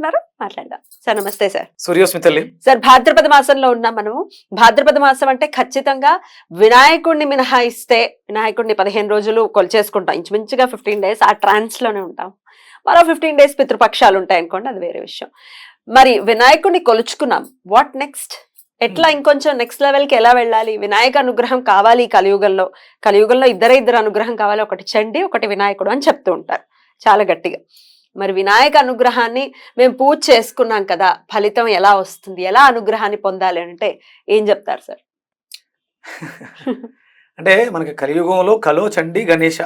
ఉన్నారు మాట్లాడదాం. సార్ నమస్తే సార్. సూర్యోస్మి తల్లి. సార్ భాద్రపద మాసంలో ఉన్నాం మనము. భాద్రపద మాసం అంటే ఖచ్చితంగా వినాయకుడిని మినహాయిస్తే వినాయకుడిని పదిహేను రోజులు కొలిచేసుకుంటాం. ఇంచుమించుగా ఫిఫ్టీన్ డేస్ ఆ ట్రాన్స్లోనే ఉంటాం. మరో ఫిఫ్టీన్ డేస్ పితృపక్షాలు ఉంటాయి అనుకోండి అది వేరే విషయం. మరి వినాయకుడిని కొలుచుకున్నాం. వాట్ నెక్స్ట్ ఎట్లా? ఇంకొంచెం నెక్స్ట్ లెవెల్కి ఎలా వెళ్ళాలి? వినాయక అనుగ్రహం కావాలి కలియుగంలో. కలియుగంలో ఇద్దరే ఇద్దరు అనుగ్రహం కావాలి. ఒకటి చండి ఒకటి వినాయకుడు అని చెప్తూ ఉంటారు. చాలా గట్టిగా. మరి వినాయక అనుగ్రహాన్ని మేము పూజ చేసుకున్నాం కదా ఫలితం ఎలా వస్తుంది? ఎలా అనుగ్రహాన్ని పొందాలి అంటే ఏం చెప్తారు సార్? అంటే మనకి కలియుగంలో కలో చండి గణేష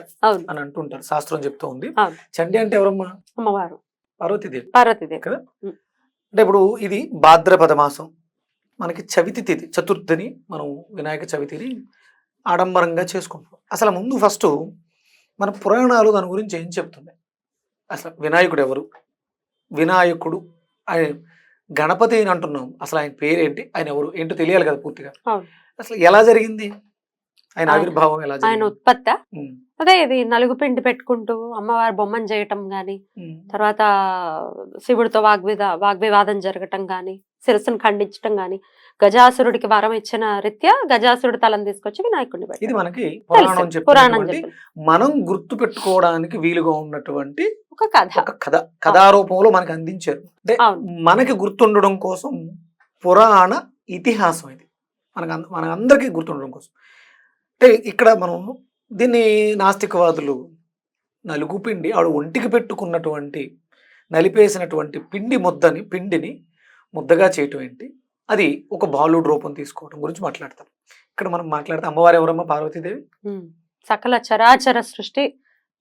అని అంటుంటారు శాస్త్రం చెప్తూ ఉంది. చండి అంటే ఎవరమ్మా? అమ్మవారు. పార్వతీదేవి. పార్వతీదేవి. కదా? అంటే ఇప్పుడు ఇది భాద్రపద మాసం. మనకి చవితి తిథి చతుర్థిని మనం వినాయక చవితిని ఆడంబరంగా చేసుకుంటాం. అసలు ముందు ఫస్ట్ మన పురాణాలు దాని గురించి ఏం చెప్తున్నాయి? అసలు వినాయకుడు ఎవరు వినాయకుడు ఆయన గణపతి అని అంటున్నాం. అసలు ఆయన పేరేంటి? ఆయన ఎవరు? ఏంటో తెలియాలి కదా పూర్తిగా. అసలు ఎలా జరిగింది? ఆయన ఆవిర్భావం ఎలా ఆయన ఉత్పత్త? అదే ఇది నలుగు పిండి పెట్టుకుంటూ అమ్మవారి బొమ్మను చేయటం గాని తర్వాత శివుడితో వాగ్విద వాగ్వివాదం జరగటం గాని శిరస్సును ఖండించటం గాని గజాసురుడికి వరం ఇచ్చిన రీత్యా గజాసురుడి తలం తీసుకొచ్చి వినాయకుడిని ఇది. మనకి పురాణం మనం గుర్తు పెట్టుకోవడానికి వీలుగా ఉన్నటువంటి ఒక కథ. ఒక కథ. కథారూపంలో మనకి అందించారు. అంటే. మనకి గుర్తుండడం కోసం పురాణ ఇతిహాసం ఇది. మనకు మన అందరికీ గుర్తుండడం కోసం. అంటే ఇక్కడ మనం దీన్ని నాస్తికవాదులు నలుగు పిండి ఆవిడ ఒంటికి పెట్టుకున్నటువంటి నలిపేసినటువంటి పిండి ముద్దని పిండిని ముద్దగా చేయటం ఏంటి? అది ఒక బాలుడు రూపం తీసుకోవడం గురించి మాట్లాడతాం. ఇక్కడ మనం మాట్లాడితే. అమ్మవారు ఎవరమ్మా? పార్వతీదేవి. సకల చరాచర సృష్టి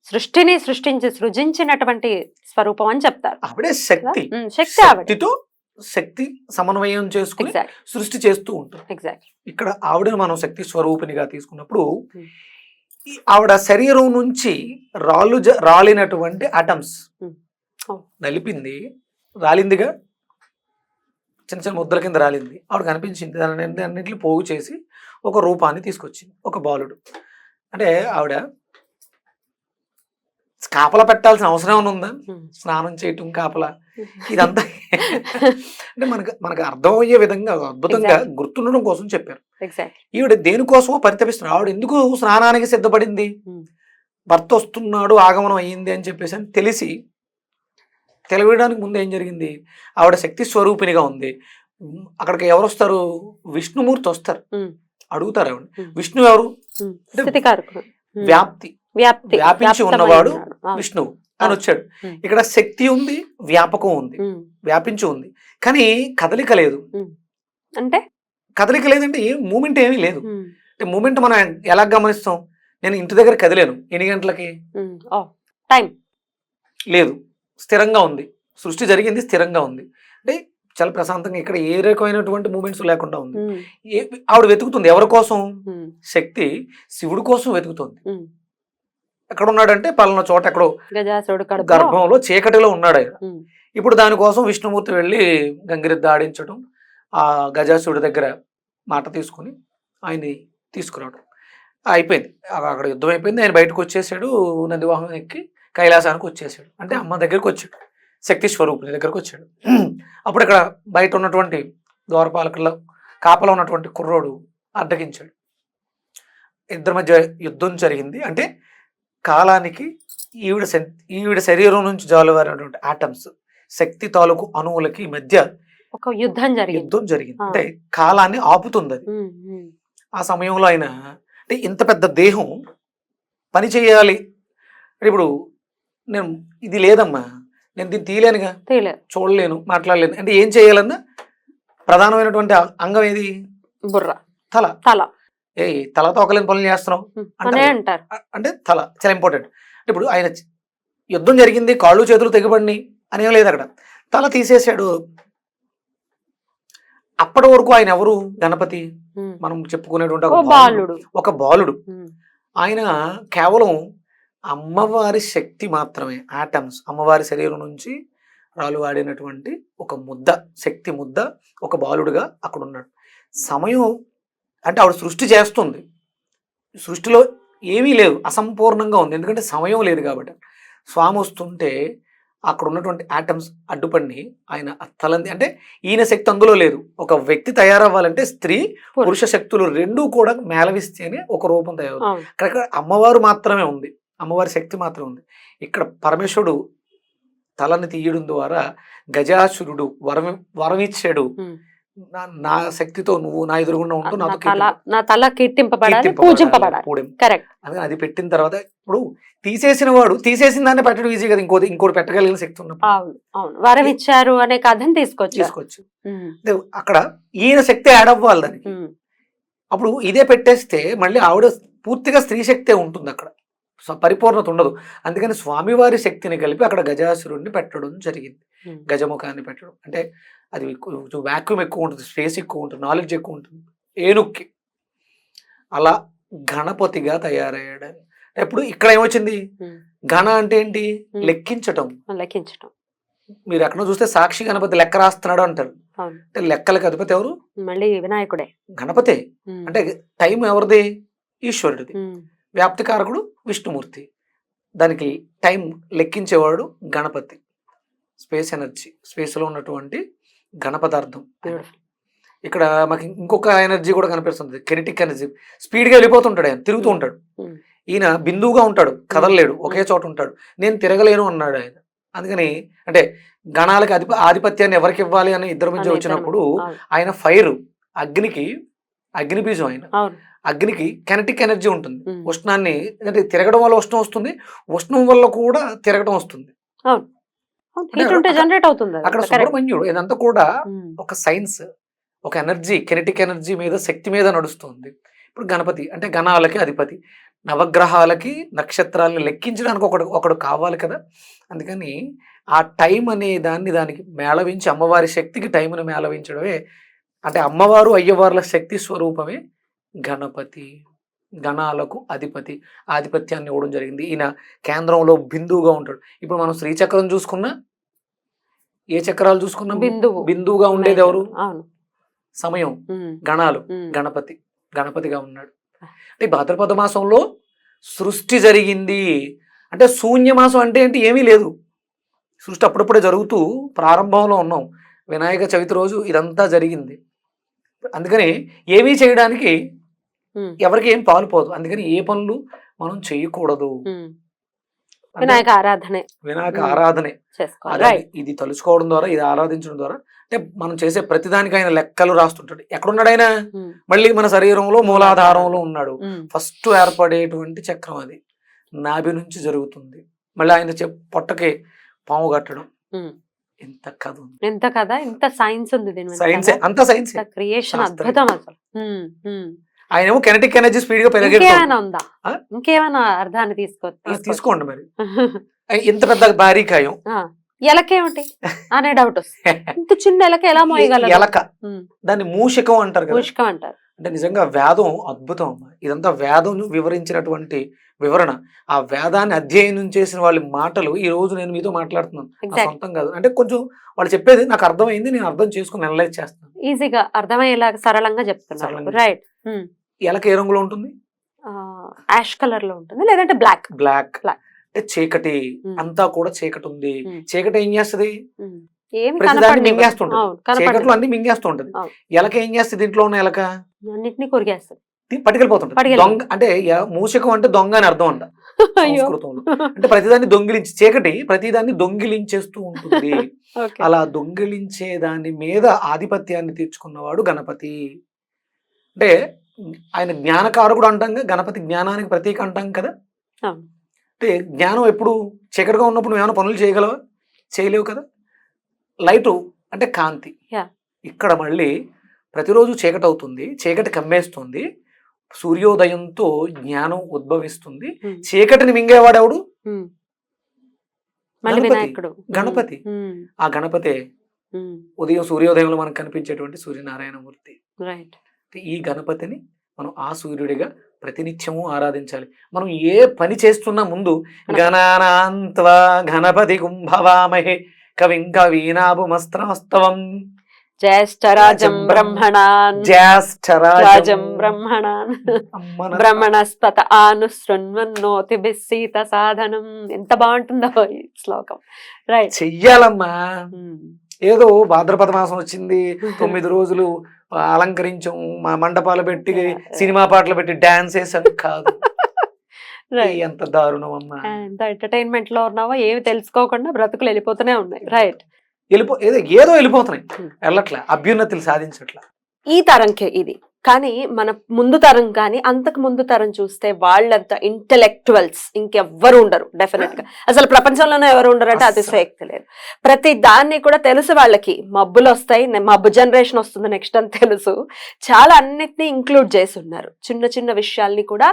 సృష్టిని సృష్టించి సృజించినటువంటి స్వరూపం అని చెప్తారు. ఆవిడే శక్తి. శక్తి శక్తితో శక్తి సమన్వయం చేసుకుని సృష్టి చేస్తూ ఎగ్జాక్ట్ ఇక్కడ ఆవిడను మనం శక్తి స్వరూపినిగా తీసుకున్నప్పుడు ఆవిడ శరీరం నుంచి రాళ్ళు రాలినటువంటి అటమ్స్. నలిపింది. రాలిందిగా చిన్న చిన్న ముద్దల కింద రాలింది. ఆవిడ కనిపించింది దాని అన్నింటిని పోగు చేసి ఒక రూపాన్ని తీసుకొచ్చింది. ఒక బాలుడు. అంటే ఆవిడ కాపలా పెట్టాల్సిన అవసరం ఏమైనా ఉందా. స్నానం చేయటం కాపలా. ఇదంతా అంటే మనకు మనకు అర్థమయ్యే విధంగా అద్భుతంగా. గుర్తుండడం కోసం చెప్పారు. ఈవిడ దేనికోసమో పరితపిస్తున్నారు. ఆవిడ ఎందుకు స్నానానికి సిద్ధపడింది. భర్త వస్తున్నాడు ఆగమనం అయ్యింది అని చెప్పేసి అని తెలిసి తెలియడానికి ముందు ఏం జరిగింది? ఆవిడ శక్తి స్వరూపినిగా ఉంది. అక్కడికి ఎవరు వస్తారు విష్ణుమూర్తి వస్తారు. అడుగుతారు ఆవిడ. విష్ణు ఎవరు. వ్యాప్తి. వ్యాప్తి. వ్యాపించి ఉన్నవాడు. విష్ణువు అని. వచ్చాడు. ఇక్కడ శక్తి ఉంది వ్యాపకం ఉంది. వ్యాపించి ఉంది. కానీ కదలిక లేదు. అంటే? కదలిక లేదంటే ఏం మూమెంట్ ఏమీ లేదు. అంటే మూమెంట్ మనం ఎలా గమనిస్తాం? నేను ఇంటి దగ్గర కదిలేను. ఎన్ని గంటలకి? టైం. లేదు. స్థిరంగా ఉంది. సృష్టి జరిగింది స్థిరంగా ఉంది. అంటే చాలా ప్రశాంతంగా ఇక్కడ ఏ రకమైనటువంటి మూమెంట్స్ లేకుండా ఉంది. ఆవిడ వెతుకుతుంది ఎవరి కోసం. శక్తి శివుడి కోసం వెతుకుతుంది. ఎక్కడ ఉన్నాడంటే పలానా చోట ఎక్కడో గర్భంలో చీకటిలో ఉన్నాడు ఆయన. ఇప్పుడు దానికోసం విష్ణుమూర్తి వెళ్ళి గంగిరెద్దు ఆడించడం ఆ గజాసుడి దగ్గర మాట తీసుకుని ఆయన్ని తీసుకురావడం. అయిపోయింది. అక్కడ అక్కడ యుద్ధం అయిపోయింది. ఆయన బయటకు వచ్చేసాడు నందివాహనం ఎక్కి కైలాసానికి వచ్చేసాడు. అంటే అమ్మ దగ్గరికి వచ్చాడు. శక్తి స్వరూపుని దగ్గరకు వచ్చాడు. అప్పుడు ఇక్కడ బయట ఉన్నటువంటి ద్వారపాలకుల కాపలా ఉన్నటువంటి కుర్రోడు అడ్డగించాడు. ఇద్దరి మధ్య యుద్ధం జరిగింది. అంటే కాలానికి ఈవిడ ఈవిడ శరీరం నుంచి జాలువారినటువంటి ఆటమ్స్ శక్తి తాలూకు అణువులకి మధ్య ఒక యుద్ధం జరిగింది. యుద్ధం జరిగింది. అంటే కాలాన్ని ఆపుతుంది అది. ఆ సమయంలో ఆయన అంటే ఇంత పెద్ద దేహం పని చేయాలి. ఇప్పుడు నేను ఇది లేదమ్మా. నేను దీన్ని తీయలేనుగా. చూడలేను మాట్లాడలేను. అంటే ఏం చేయాలన్నా ప్రధానమైనటువంటి అంగం ఏది? బుర్ర. తల. తల. ఏ తల తోకలేని పనులు చేస్తున్నావు? అంటారు. అంటే తల చాలా ఇంపార్టెంట్ అంటే ఇప్పుడు ఆయన యుద్ధం జరిగింది కాళ్ళు చేతులు తెగబడినాయి అనేం లేదు అక్కడ. తల తీసేశాడు. అప్పటి వరకు ఆయన ఎవరు? గణపతి. మనం చెప్పుకునేటువంటి ఒక బాలుడు. ఆయన కేవలం అమ్మవారి శక్తి మాత్రమే ఆటమ్స్ అమ్మవారి శరీరం నుంచి రాలువాడినటువంటి ఒక ముద్ద శక్తి ముద్ద ఒక బాలుడుగా అక్కడ ఉన్నాడు సమయం అంటే ఆవిడ సృష్టి చేస్తుంది. సృష్టిలో ఏమీ లేదు అసంపూర్ణంగా ఉంది. ఎందుకంటే సమయం లేదు కాబట్టి. స్వామి వస్తుంటే అక్కడ ఉన్నటువంటి ఆటమ్స్ అడ్డుపడిని ఆయన తలంది అంటే ఈయన శక్తి అందులో లేదు. ఒక వ్యక్తి తయారవ్వాలంటే స్త్రీ పురుష శక్తులు రెండూ కూడా మేళవిస్తేనే ఒక రూపం తయారు అవును. ఇక్కడ అమ్మవారు మాత్రమే ఉంది. అమ్మవారి శక్తి మాత్రమే ఉంది. ఇక్కడ పరమేశ్వరుడు తలని తీయడం ద్వారా గజాసురుడు వరం వరం ఇచ్చాడు. ఉమ్. నా- శక్తితో నువ్వు నా ఎదురుగుండా ఉంటూ నా తల నా తల కీర్తింపబడాలి పూజింపబడాలి. కరెక్ట్ అందుకని అది పెట్టిన తర్వాత ఇప్పుడు తీసేసిన వాడు తీసేసిన దాన్ని పెట్టడం ఈజీ కదా ఇంకోటి ఇంకోటి పెట్టగలిగిన శక్తి ఉన్నప్పుడు. వరం ఇచ్చారు అనే కథని తీసుకోవచ్చు? అంటే అక్కడ ఈయన శక్తి యాడ్ అవ్వాలి దానికి. అప్పుడు ఇదే పెట్టేస్తే మళ్ళీ ఆవిడ పూర్తిగా స్త్రీ శక్తే ఉంటుంది అక్కడ. పరిపూర్ణత ఉండదు. అందుకని స్వామివారి శక్తిని కలిపి అక్కడ గజాసురుడిని పెట్టడం జరిగింది. గజముఖాన్ని పెట్టడం. అంటే అది వ్యాక్యూమ్ ఎక్కువ ఉంటుంది స్పేస్ ఎక్కువ ఉంటుంది నాలెడ్జ్ ఎక్కువ ఉంటుంది. ఏనుక్కి. అలా గణపతిగా తయారయ్యాడు. ఇప్పుడు ఇక్కడ ఏమొచ్చింది. గణ అంటే ఏంటి. లెక్కించటం. లెక్కించటం. మీరు ఎక్కడ చూస్తే సాక్షి గణపతి లెక్క రాస్తున్నాడు అంటారు. అంటే లెక్కలకి అధిపతి ఎవరు? మళ్ళీ వినాయకుడే. గణపతే. అంటే టైం ఎవరిది? ఈశ్వరుడిది. వ్యాప్తికారకుడు విష్ణుమూర్తి. దానికి టైం లెక్కించేవాడు గణపతి. స్పేస్ ఎనర్జీ స్పేస్లో ఉన్నటువంటి గణపదార్థం Beautiful. ఇక్కడ మాకు ఇంకొక ఎనర్జీ కూడా కనిపిస్తుంది. Kinetic energy. స్పీడ్గా వెళ్ళిపోతుంటాడు ఆయన తిరుగుతూ ఉంటాడు. Hmm. ఈయన బిందువుగా ఉంటాడు కదలలేడు ఒకే చోట ఉంటాడు. నేను తిరగలేను అన్నాడు ఆయన. అందుకని అంటే గణాలకి అధిప ఆధిపత్యాన్ని ఎవరికి ఇవ్వాలి అని ఇద్దరి మధ్య వచ్చినప్పుడు ఆయన ఫైర్ అగ్నికి అగ్ని బీజం ఆయన అగ్నికి కెనటిక్ ఎనర్జీ ఉంటుంది. ఉష్ణాన్ని అంటే తిరగడం వల్ల ఉష్ణం వస్తుంది. ఉష్ణం వల్ల కూడా తిరగడం వస్తుంది. అక్కడ- జనరేట్ అవుతుంది అది. అక్కడ Correct. సుబ్రహ్మణ్యుడు ఇదంతా కూడా ఒక సైన్స్ ఒక ఎనర్జీ కెనటిక్ ఎనర్జీ మీద శక్తి మీద నడుస్తుంది. ఇప్పుడు గణపతి అంటే గణాలకి అధిపతి. నవగ్రహాలకి నక్షత్రాలని లెక్కించడానికి ఒకడు ఒకడు కావాలి కదా. అందుకని ఆ టైం అనే దాన్ని దానికి మేళవించి అమ్మవారి శక్తికి టైంని మేళవించడమే అంటే అమ్మవారు అయ్యవార్ల శక్తి స్వరూపమే గణపతి గణాలకు అధిపతి ఆధిపత్యాన్ని ఇవ్వడం జరిగింది. ఈయన కేంద్రంలో బిందువుగా ఉంటాడు. ఇప్పుడు మనం శ్రీచక్రం చూసుకున్నా ఏ చక్రాలు చూసుకున్నాం బిందువు. బిందువుగా ఉండేది ఎవరు? సమయం. గణాలు. గణపతి. గణపతిగా ఉన్నాడు. అంటే భాద్రపద మాసంలో సృష్టి జరిగింది. అంటే శూన్య మాసం అంటే ఏంటి? ఏమీ లేదు. సృష్టి అప్పుడప్పుడే జరుగుతూ ప్రారంభంలో ఉన్నాం. వినాయక చవితి రోజు ఇదంతా జరిగింది. అందుకని ఏమీ చేయడానికి ఎవరికి ఏం పాలుపోదు అందుకని ఏ పనులు మనం చేయకూడదు. వినాయక ఆరాధనే. వినాయక. ఆరాధనే. ఇది తలుచుకోవడం ద్వారా ఇది ఆరాధించడం ద్వారా అంటే మనం చేసే ప్రతిదానికి ఆయన లెక్కలు రాస్తుంటాడు. ఎక్కడున్నాడు ఆయన మళ్ళీ మన శరీరంలో మూలాధారంలో ఉన్నాడు. ఫస్ట్ ఏర్పడేటువంటి చక్రం అది. నాభి నుంచి జరుగుతుంది. మళ్ళీ ఆయన పొట్టకి పాము కట్టడం. ఎంత కథ ఉంది. ఎంత కదా ఇంత సైన్స్ ఉంది దీని. సైన్స్ అంత సైన్స్ క్రియేషన్. అద్భుతం అసలు. ఆయన ఏమో కెనటిక్ ఎనర్జీ స్పీడ్గా పెరిగేది ఇంకేమైనా ఉందా? ఇంకేమైనా అర్థాన్ని తీసుకో తీసుకో. తీసుకోండి మరి. ఇంత పెద్ద భారీ కాయం ఎలకేమిటి? అనే డౌట్ వస్తుంది. ఇంత చిన్న ఎలక ఎలా మోయగలదు ఎలక. దాన్ని మూషికం అంటారు మూషికం అంటారు. అంటే నిజంగా వేదం అద్భుతం ఇదంతా వేదం వివరించినటువంటి వివరణ. ఆ వేదాన్ని అధ్యయనం చేసిన వాళ్ళ మాటలు ఈ రోజు నేను మీతో మాట్లాడుతున్నాను. సొంతం కాదు. అంటే కొంచెం వాళ్ళు చెప్పేది నాకు అర్థమైంది నేను అర్థం చేసుకుని అనలైజ్ చేస్తాను. ఈజీగా అర్థమయ్యేలా సరళంగా చెప్తున్నారు. సరళంగా. రైట్ ఎలక ఏ రంగులో ఉంటుంది? యాష్ కలర్లో ఉంటుంది. లేదంటే బ్లాక్ బ్లాక్. అంటే చీకటి. Hmm. అంతా కూడా చీకటి ఉంది. Hmm. చీకటి ఏం చేస్తది. మింగేస్తుంటది. చీకట్లో. అన్ని మింగేస్తూ ఉంటది అవును. ఎలక ఏం చేస్తుంది దీంట్లో ఉన్న ఎలక? అన్నిటినీ కొరిగేస్తుంది ది- పట్టుకెళ్ళిపోతుంటది పట్టుకెళ్ళి- దొంగ అంటే మూషకం అంటే దొంగ అని అర్థం అంట సంస్కృతంలో. అంటే ప్రతిదాన్ని దొంగిలించి చీకటి ప్రతిదాన్ని దొంగిలించేస్తూ ఉంటుంది. అలా దొంగిలించే దాని మీద ఆధిపత్యాన్ని తీర్చుకున్నవాడు గణపతి. అంటే ఆయన జ్ఞానకారకుడు అంటాం కదా, గణపతి జ్ఞానానికి ప్రతీక అంటాం కదా. అంటే జ్ఞానం ఎప్పుడు చీకటిగా ఉన్నప్పుడు నువ్వు ఏమైనా పనులు చేయగలవా? చేయలేవు కదా. లైటు అంటే కాంతి. ఇక్కడ మళ్ళీ ప్రతిరోజు చీకటి అవుతుంది చీకటి కమ్మేస్తుంది. సూర్యోదయంతో జ్ఞానం ఉద్భవిస్తుంది. చీకటిని మింగేవాడెవడు? గణపతి. గణపతి. ఆ గణపతే ఉదయం సూర్యోదయంలో మనకు కనిపించేటువంటి సూర్యనారాయణ మూర్తి రైట్ ఈ గణపతిని మనం ఆ సూర్యుడిగా ప్రతినిత్యము ఆరాధించాలి. మనం ఏ పని చేస్తున్నా ముందు గణానాంత్వా గణపతి కుంభవామహే కవిం కవీనాభుమస్త్రమస్తవం. జ్యేష్ఠరాజం బ్రహ్మణాన్. జ్యేష్ఠరాజం రాజం బ్రహ్మణాన్. బ్రహ్మణస్పత ఆనుశృణ్వన్నోతి బిస్సీత సాధనం. ఎంత బాగుంటుందో ఈ శ్లోకం. రైట్ చెయ్యాలమ్మా. ఏదో భాద్రపద మాసం వచ్చింది. తొమ్మిది రోజులు అలంకరించాం మా మండపాలు పెట్టి సినిమా పాటలు పెట్టి డాన్స్ వేసాం కాదు. ఎంత దారుణం అమ్మా. ఎంత ఎంటర్టైన్మెంట్లో ఉన్నావో ఏమి తెలుసుకోకుండా బ్రతుకులు వెళ్ళిపోతూనే ఉన్నాయి. రైట్ వెళ్ళిపో ఏదో ఏదో వెళ్ళిపోతున్నాయి. వెళ్ళట్లే అభ్యున్నతులు సాధించట్లే. ఈ తరంకే ఇది. కానీ మన ముందు తరం కానీ అంతకు ముందు తరం చూస్తే వాళ్ళంత ఇంటెలెక్చువల్స్ ఇంకెవ్వరు ఉండరు డెఫినెట్గా. అసలు ప్రపంచంలోనే ఎవరు ఉండరు అంటే అస్సలు. అతిశయక్తి లేదు. ప్రతి దాన్ని కూడా తెలుసు వాళ్ళకి. మబ్బులు వస్తాయి మబ్బు జనరేషన్ వస్తుంది నెక్స్ట్ అని తెలుసు. చాలా అన్నిటినీ ఇంక్లూడ్ చేసి ఉన్నారు. చిన్న చిన్న విషయాల్ని కూడా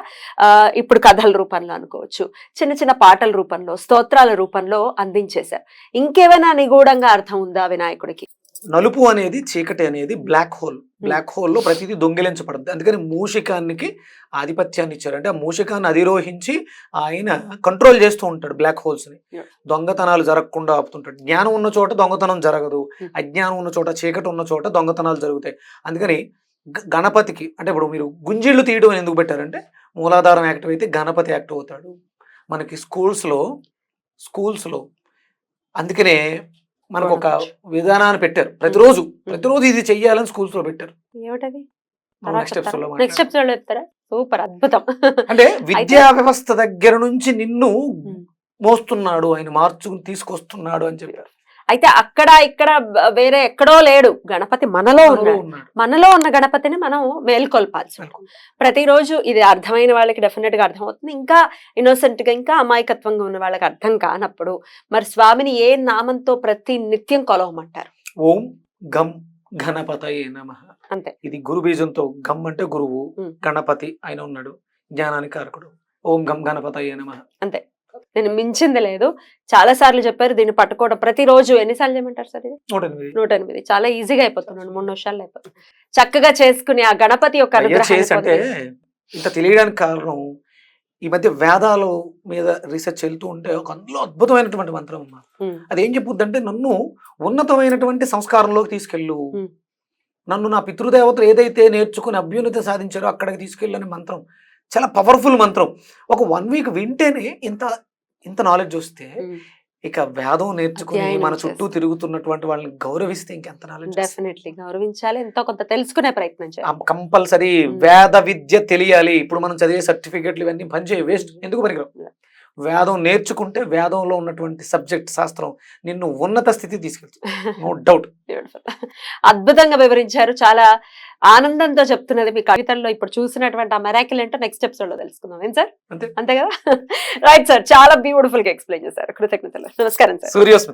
ఇప్పుడు కథల రూపంలో అనుకోవచ్చు. చిన్న చిన్న పాటల రూపంలో స్తోత్రాల రూపంలో అందించేశారు. ఇంకేమైనా నిగూఢంగా అర్థం ఉందా వినాయకుడికి? నలుపు అనేది చీకటి అనేది బ్లాక్ హోల్. బ్లాక్ హోల్లో ప్రతిదీ దొంగిలించబడుతుంది అందుకని మూషికానికి ఆధిపత్యాన్ని ఇచ్చారు అంటే ఆ మూషికాన్ని అధిరోహించి ఆయన కంట్రోల్ చేస్తూ ఉంటాడు బ్లాక్ హోల్స్ని. Yeah. దొంగతనాలు జరగకుండా ఆపుతుంటాడు. జ్ఞానం ఉన్న చోట దొంగతనం జరగదు. అజ్ఞానం ఉన్న చోట చీకటి ఉన్న చోట దొంగతనాలు జరుగుతాయి. అందుకని గ- గణపతికి అంటే ఇప్పుడు మీరు గుంజీళ్ళు తీయడం ఎందుకు పెట్టారంటే మూలాధారం యాక్టివ్ అయితే గణపతి యాక్టివ్ అవుతాడు. మనకి స్కూల్స్లో స్కూల్స్లో అందుకనే మనకు ఒక విధానాన్ని పెట్టారు. ప్రతిరోజు ప్రతిరోజు ఇది చెయ్యాలని స్కూల్స్లో పెట్టారు. ఏమిటది? నెక్స్ట్ స్టెప్స్లో నెక్స్ట్ స్టెప్స్లో చెప్తారా? సూపర్ అద్భుతం. అంటే విద్యా వ్యవస్థ దగ్గర నుంచి నిన్ను. మోస్తున్నాడు ఆయన మార్చుకుని తీసుకొస్తున్నాడు అని చెప్పారు. అయితే అక్కడ ఇక్కడ వేరే ఎక్కడో లేడు. గణపతి మనలో ఉన్నాడు. మనలో ఉన్న గణపతిని మనం మేల్కొల్పాల్సి. ప్రతిరోజు ఇది అర్థమైన వాళ్ళకి డెఫినెట్గా అర్థమవుతుంది. ఇంకా ఇన్నోసెంట్గా ఇంకా అమాయకత్వంగా ఉన్న వాళ్ళకి అర్థం కానప్పుడు మరి స్వామిని ఏ నామంతో ప్రతి నిత్యం కొలవమంటారు? ఓం గం గణపతయే నమ. అంతే. ఇది గురు బీజంతో గమ్ అంటే గురువు. గణపతి ఆయన ఉన్నాడు జ్ఞానానికి కారకుడు ఓం గం గణపతయే నమ. నేను మించింది లేదు. చాలా సార్లు చెప్పారు దీన్ని పట్టుకోవడం. ప్రతిరోజు ఎన్నిసార్లు చేయమంటారు సార్ ఇది? నూట ఎనిమిది చాలా ఈజీగా అయిపోతున్నాడు మూడు నిమిషాలు అయిపోతుంది చక్కగా చేసుకుని ఆ గణపతి యొక్క అంటే ఇంత తెలియడానికి కారణం ఈ మధ్య వేదాల మీద రీసెర్చ్ వెళ్తూ ఉంటే ఒక అందులో అద్భుతమైనటువంటి మంత్రం అమ్మా అది ఏం చెప్పుద్దంటే నన్ను ఉన్నతమైనటువంటి సంస్కారంలోకి తీసుకెళ్ళు. నన్ను నా పితృదేవతలు ఏదైతే నేర్చుకుని అభ్యున్నతి సాధించారో అక్కడికి తీసుకెళ్ళని మంత్రం. చాలా పవర్ఫుల్ మంత్రం ఒక వన్ వీక్ వింటేనే ఇంత ఇంత నాలెడ్జ్ వస్తే. ఇక వేదం నేర్చుకుని మన చుట్టూ. తిరుగుతున్నటువంటి వాళ్ళని గౌరవిస్తే ఇంకెంత నాలెడ్జ్ డెఫినెట్లీ గౌరవించాలి ఎంతో కొంత తెలుసుకునే ప్రయత్నం చేయాలి కంపల్సరీ. వేద విద్య తెలియాలి ఇప్పుడు మనం చదివే సర్టిఫికెట్లు ఇవన్నీ పనిచేయ వేస్ట్ ఎందుకు పనికిరావు. వేదం నేర్చుకుంటే వేదంలో ఉన్నటువంటి సబ్జెక్ట్ శాస్త్రం నిన్ను ఉన్నత స్థితి తీసుకెళ్తుంది. No doubt. అద్భుతంగా వివరించారు. చాలా ఆనందంతో చెప్తున్నది మీ కవితల్లో. ఇప్పుడు చూసినటువంటి ఆ మెరాకిల్ ఏంటో నెక్స్ట్ ఎపిసోడ్లో తెలుసుకుందాం. ఏం సార్? అంతే. అంతే కదా? రైట్ సార్ చాలా బ్యూటిఫుల్గా ఎక్స్ప్లెయిన్ చేశారు. కృతజ్ఞతలు. నమస్కారం సార్ సూర్యోస్మిత.